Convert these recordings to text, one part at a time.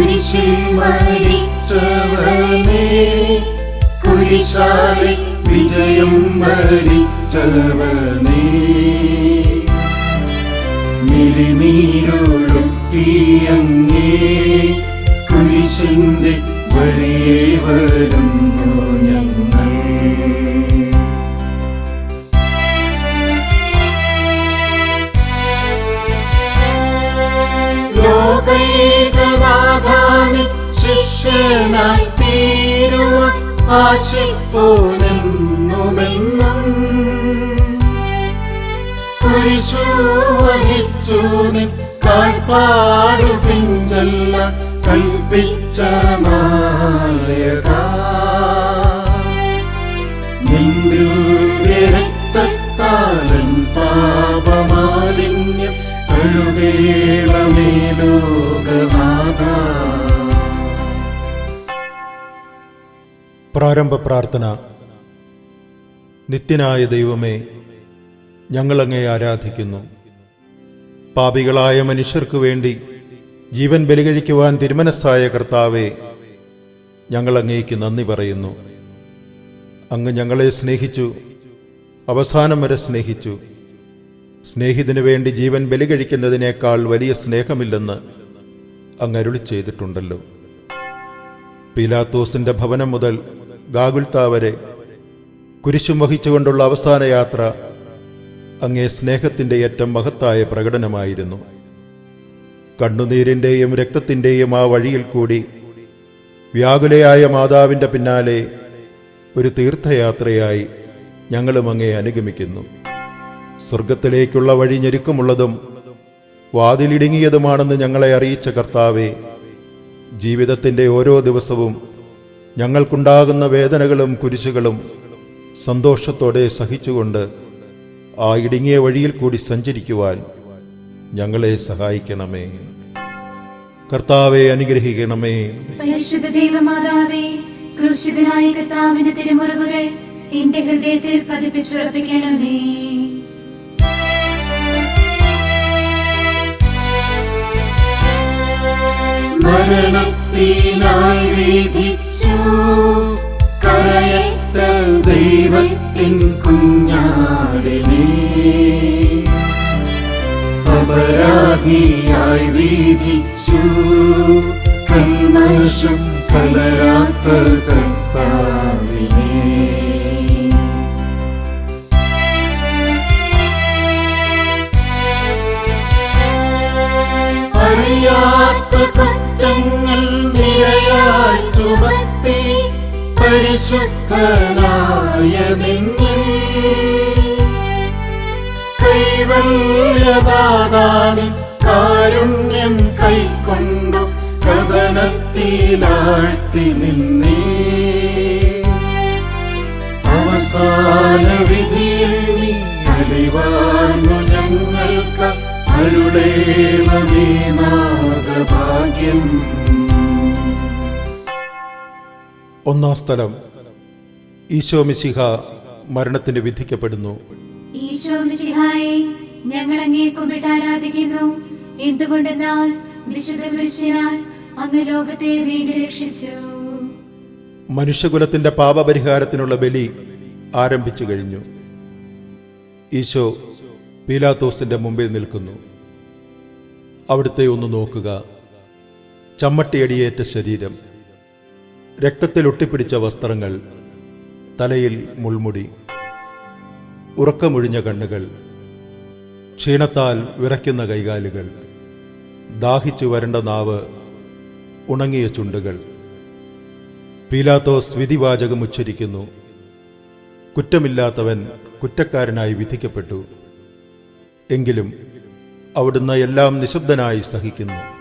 കുരിശിൽ മരിച്ചവനേ. കുരിശാലെ വിജയം വരിച്ചവനേ. മിഴിനീരൊഴുക്കിയങ്ങേ കുരിശിന്റെ വഴിയെ വരുന്നു ഞങ്ങൾ. ലോകൈകനാഥാനി ശിഷ്യനായി തീരുവാൻ ആശിപ്പോനെന്നുമെന്നും കുരിശു വഹിച്ചു കാൽപ്പാടു പിഞ്ചല്ല കൽപ്പിച്ച നായകാ നിന്ദ്രക്തത്താലൻ പാപമാലിന്യം പ്രാരംഭ പ്രാർത്ഥന നിത്യനായ ദൈവമേ ഞങ്ങളങ്ങേ ആരാധിക്കുന്നു. പാപികളായ മനുഷ്യർക്ക് വേണ്ടി ജീവൻ ബലികഴിക്കുവാൻ തിരുമനസ്സായ കർത്താവെ ഞങ്ങളങ്ങേക്ക് നന്ദി പറയുന്നു. അങ്ങ് ഞങ്ങളെ സ്നേഹിച്ചു അവസാനം വരെ സ്നേഹിച്ചു. സ്നേഹിതനു വേണ്ടി ജീവൻ ബലി കഴിക്കുന്നതിനേക്കാൾ വലിയ സ്നേഹമില്ലെന്ന് അങ്ങ് അരുളി ചെയ്തിട്ടുണ്ടല്ലോ. പീലാത്തോസിന്റെ ഭവനം മുതൽ ഗാഗുൽത്ത വരെ കുരിശും വഹിച്ചുകൊണ്ടുള്ള അവസാന യാത്ര അങ്ങേ സ്നേഹത്തിന്റെ ഏറ്റവും മഹത്തായ പ്രകടനമായിരുന്നു. കണ്ണുനീരിന്റെയും രക്തത്തിന്റെയും ആ വഴിയിൽ കൂടി വ്യാകുലയായ മാതാവിന്റെ പിന്നാലെ ഒരു തീർത്ഥയാത്രയായി ഞങ്ങളും അങ്ങേ അനുഗമിക്കുന്നു. സ്വർഗത്തിലേക്കുള്ള വഴി ഞെരുക്കമുള്ളതും വാതിലിടുങ്ങിയതുമാണെന്ന് ഞങ്ങളെ അറിയിച്ച കർത്താവെ ജീവിതത്തിന്റെ ഓരോ ദിവസവും ഞങ്ങൾക്കുണ്ടാകുന്ന വേദനകളും കുരിശുകളും സന്തോഷത്തോടെ സഹിച്ചുകൊണ്ട് ആ ഇടുങ്ങിയ വഴിയിൽ കൂടി സഞ്ചരിക്കുവാൻ ഞങ്ങളെ സഹായിക്കണമേ. കർത്താവെ അനുഗ്രഹിക്കണമേ. പരിശുദ്ധ ദൈവമാതാവേ ക്രൂശിതനായ കർത്താവിന്റെ തിരുമുറിവുകൾ എന്റെ ഹൃദയത്തിൽ പതിപ്പിച്ചുറപ്പിക്കണമേ. മരണത്തിനായി വിധിച്ചു. കരയത്ത ദൈവത്തിൻ കുഞ്ഞാടിനെ. അപരാധിയായി വീതിച്ചു കൽമഷം കലരാത്ത കർത്താവിനെ പരിശുദ്ധനായ നിങ്ങൾ കൈവല്യദാതാവിൻ കാരുണ്യം കൈക്കൊണ്ടു കഥനത്തിലാഴ്ത്തി നിന്നേ. അവസാന വിധിയിൽ നീ അലിവാർന്നു ഞങ്ങൾക്ക് അരുളേണമേ നാഗഭാഗ്യം. ഒന്നാം സ്ഥലം ഈശോ മിശിഹ മരണത്തിന് വിധിക്കപ്പെടുന്നു. ഈശോ മിശിഹായെ ഞങ്ങൾ അങ്ങേ കുമ്പിട്ട് ആരാധിക്കുന്നു. എന്തുകൊണ്ടെന്നാൽ വിശുദ്ധ കുരിശിനാൽ അങ്ങ് ലോകത്തെ വീണ്ടും രക്ഷിച്ചു. മനുഷ്യകുലത്തിന്റെ പാപപരിഹാരത്തിനുള്ള ബലി ആരംഭിച്ചു കഴിഞ്ഞു. ഈശോ പീലാത്തോസിന്റെ മുമ്പിൽ നിൽക്കുന്നു. അവിടുത്തെ ഒന്ന് നോക്കുക. ചമ്മട്ടിയടിയേറ്റ ശരീരം. രക്തത്തിൽ ഒട്ടിപ്പിടിച്ച വസ്ത്രങ്ങൾ തലയിൽ മുൾമുടി ഉറക്കമൊഴിഞ്ഞ കണ്ണുകൾ ക്ഷീണത്താൽ വിറയ്ക്കുന്ന കൈകാലുകൾ ദാഹിച്ചു വരണ്ട നാവ് ഉണങ്ങിയ ചുണ്ടുകൾ. പീലാത്തോസ് വിധിവാചകം ഉച്ചരിക്കുന്നു. കുറ്റമില്ലാത്തവൻ കുറ്റക്കാരനായി വിധിക്കപ്പെട്ടു. എങ്കിലും അവിടുന്ന് എല്ലാം നിശബ്ദനായി സഹിക്കുന്നു.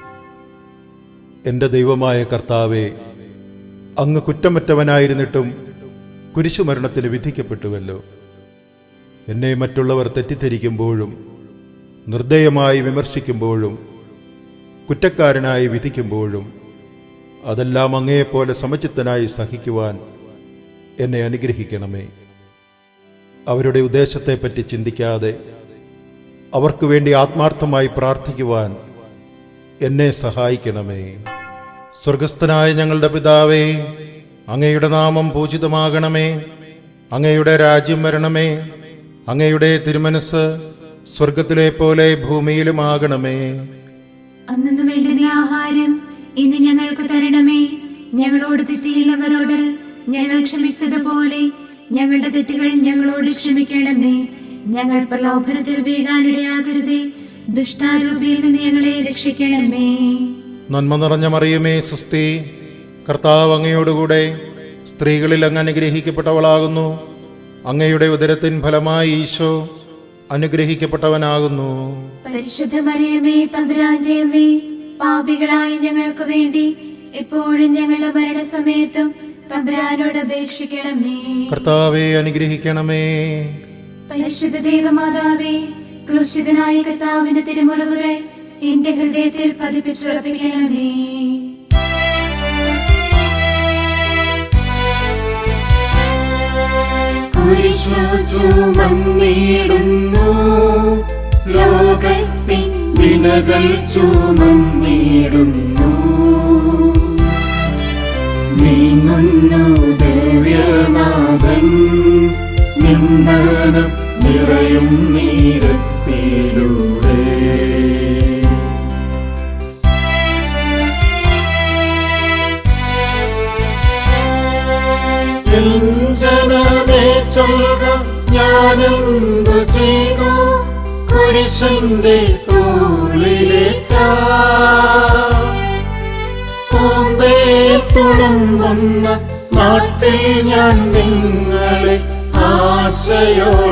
എന്റെ ദൈവമായ കർത്താവെ അങ്ങ് കുറ്റമറ്റവനായിരുന്നിട്ടും കുരിശുമരണത്തിന് വിധിക്കപ്പെട്ടുവല്ലോ. എന്നെ മറ്റുള്ളവർ തെറ്റിദ്ധരിക്കുമ്പോഴും നിർദ്ദയമായി വിമർശിക്കുമ്പോഴും കുറ്റക്കാരനായി വിധിക്കുമ്പോഴും അതെല്ലാം അങ്ങയെപ്പോലെ സമചിത്തനായി സഹിക്കുവാൻ എന്നെ അനുഗ്രഹിക്കണമേ. അവരുടെ ഉദ്ദേശത്തെപ്പറ്റി ചിന്തിക്കാതെ അവർക്ക് വേണ്ടി ആത്മാർത്ഥമായി പ്രാർത്ഥിക്കുവാൻ എന്നെ സഹായിക്കണമേ. സ്വർഗസ്ഥനായ ഞങ്ങളുടെ പിതാവേ അങ്ങയുടെ നാമം പൂജിതമാകണമേ. അങ്ങയുടെ രാജ്യം വരണമേ. അങ്ങയുടെ തിരുമനസ് സ്വർഗത്തിലെ പോലെ ഭൂമിയിലുമാകണമേ. അന്നു വേണ്ടുന്ന ആഹാരം ഇന്ന് ഞങ്ങൾക്ക് തരണമേ. ഞങ്ങളോട് തെറ്റിയില്ലവരോട് ഞങ്ങൾ ക്ഷമിച്ചതുപോലെ ഞങ്ങളുടെ തെറ്റുകൾ ഞങ്ങളോട് ക്ഷമിക്കണമേ. ഞങ്ങൾ പ്രലോഭനത്തിൽ വീഴാനിടയാകരുതേ. ദുഷ്ടാരൂപിയിൽ നിന്ന് ഞങ്ങളെ രക്ഷിക്കണമേ. നന്മ നിറഞ്ഞ മറിയുമേ സുസ്തി. കർത്താവ് അങ്ങയോടുകൂടെ സ്ത്രീകളിൽ അങ്ങ് അനുഗ്രഹിക്കപ്പെട്ടവളാകുന്നു. അങ്ങയുടെ ഉദരത്തിൻ ഫലമായി ഈശോ അനുഗ്രഹിക്കപ്പെട്ടവനാകുന്നു. പരിശുദ്ധ മറിയമേ തമ്പുരാന്റെ അമ്മേ പാപികളായ ഞങ്ങൾക്ക് വേണ്ടി എപ്പോഴും ഞങ്ങളുടെ മരണസമയത്തും തമ്പുരാനോട് അപേക്ഷിക്കണമേ. കർത്താവെ അനുഗ്രഹിക്കണമേ. പരിശുദ്ധ ദേവമാതാവേ ക്രൂശിതനായ കർത്താവിന്റെ തിരുമുറിവുകൾ എന്റെ ഹൃദയത്തിൽ പതിപ്പിച്ചുറപ്പിക്കണമേ. കുരിശു ചുമന്നിടുന്നു ലോകത്തിൻ വിനകൾ ചുമന്നിടുന്നു. നീങ്ങുന്നു ദിവ്യനാഥൻ നിന്ദനം നിറയും നീരത്തിലൂടെ. ചൊൽക ഞാനെന്തു ചെയ്തു? കുരിശിന്റെ തുളുമ്പുന്ന നാട്ടിൽ ഞാൻ നിങ്ങളെ ആശയോടാനയിച്ചു.